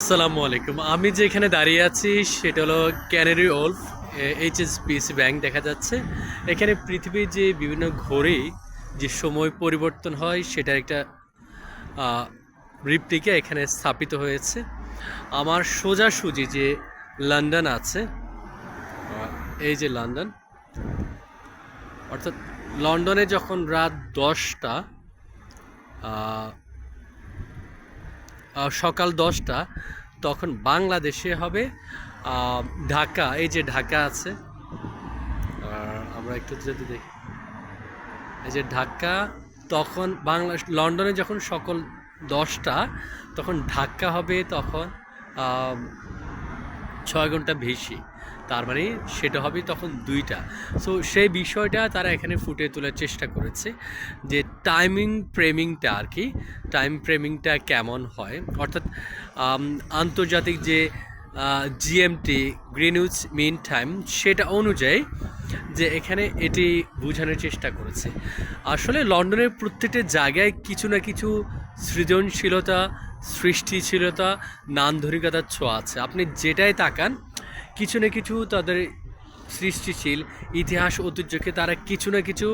আসসালামু আলাইকুম। আমি যে এখানে দাঁড়িয়ে আছি, সেটা হলো ক্যানারি ওল্ফ এইচএসপিসি ব্যাংক দেখা যাচ্ছে। এখানে পৃথিবীর যে বিভিন্ন ঘড়ি, যে সময় পরিবর্তন হয়, সেটার একটা রিপ্লিকা এখানে স্থাপিত হয়েছে। আমার সোজাসুজি যে লন্ডন আছে এই যে লন্ডন অর্থাৎ লন্ডনে যখন রাত দশটা সকাল দশটা, তখন বাংলাদেশে হবে ঢাকা, এই যে ঢাকা আছে। আমরা একটু যদি দেখি, এই যে ঢাকা, তখন বাংলা, লন্ডনে যখন সকল দশটা, তখন ঢাকা হবে, তখন ছয় ঘণ্টা বেশি। তার মানে সেটা হবে তখন দুইটা। সো সেই বিষয়টা তারা এখানে ফুটে তোলার চেষ্টা করেছে যে টাইমিং প্রেমিংটা আর কি টাইম প্রেমিংটা কেমন হয়। অর্থাৎ আন্তর্জাতিক যে জিএমটি গ্রিনউজ মিন টাইম সেটা অনুযায়ী যে এখানে এটি বোঝানোর চেষ্টা করেছে। আসলে লন্ডনের প্রত্যেকটা জায়গায় কিছু না কিছু সৃজনশীলতা, সৃষ্টিশীলতা নান্দরিকতার ছোঁয়া আছে। আপনি যেটাই তাকান, কিছু না কিছু তাদের সৃষ্টিশীল ইতিহাস ঐতিহ্যকে তারা কিছু না কিছু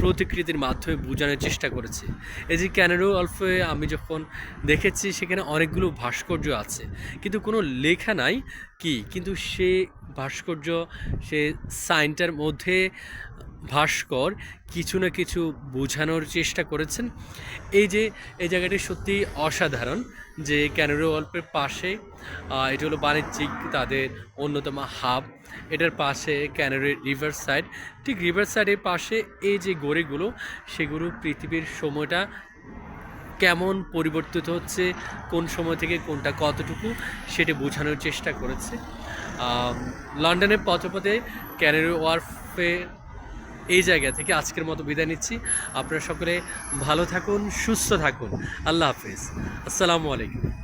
প্রতিকৃতির মাধ্যমে বোঝানোর চেষ্টা করেছে। এই যে ক্যানেডো অল্পে আমি যখন দেখেছি, সেখানে অনেকগুলো ভাস্কর্য আছে। কিন্তু কোনো লেখা নাই কি? কিন্তু সে ভাস্কর্য, সে সাইনটার মধ্যে ভাস্কর কিছু না কিছু বোঝানোর চেষ্টা করেছেন। এই যে, এই জায়গাটি সত্যি অসাধারণ যে ক্যানাডো অল্পের পাশে এটি হলো বাণিজ্যিক তাদের অন্যতম হাব। এটার পাশে ক্যানারি রিভার সাইড। ঠিক রিভার সাইডের পাশে এই যে গড়িগুলো, সেগুলো পৃথিবীর সময়টা কেমন পরিবর্তিত হচ্ছে, কোন সময় থেকে কোনটা কতটুকু, সেটা বোঝানোর চেষ্টা করেছে। লন্ডনের পথপথে ক্যানারি ওয়ার্ফে এই জায়গা থেকে আজকের মতো বিদায় নিচ্ছি। আপনারা সকলে ভালো থাকুন, সুস্থ থাকুন। আল্লাহ হাফিজ। আসসালামু আলাইকুম।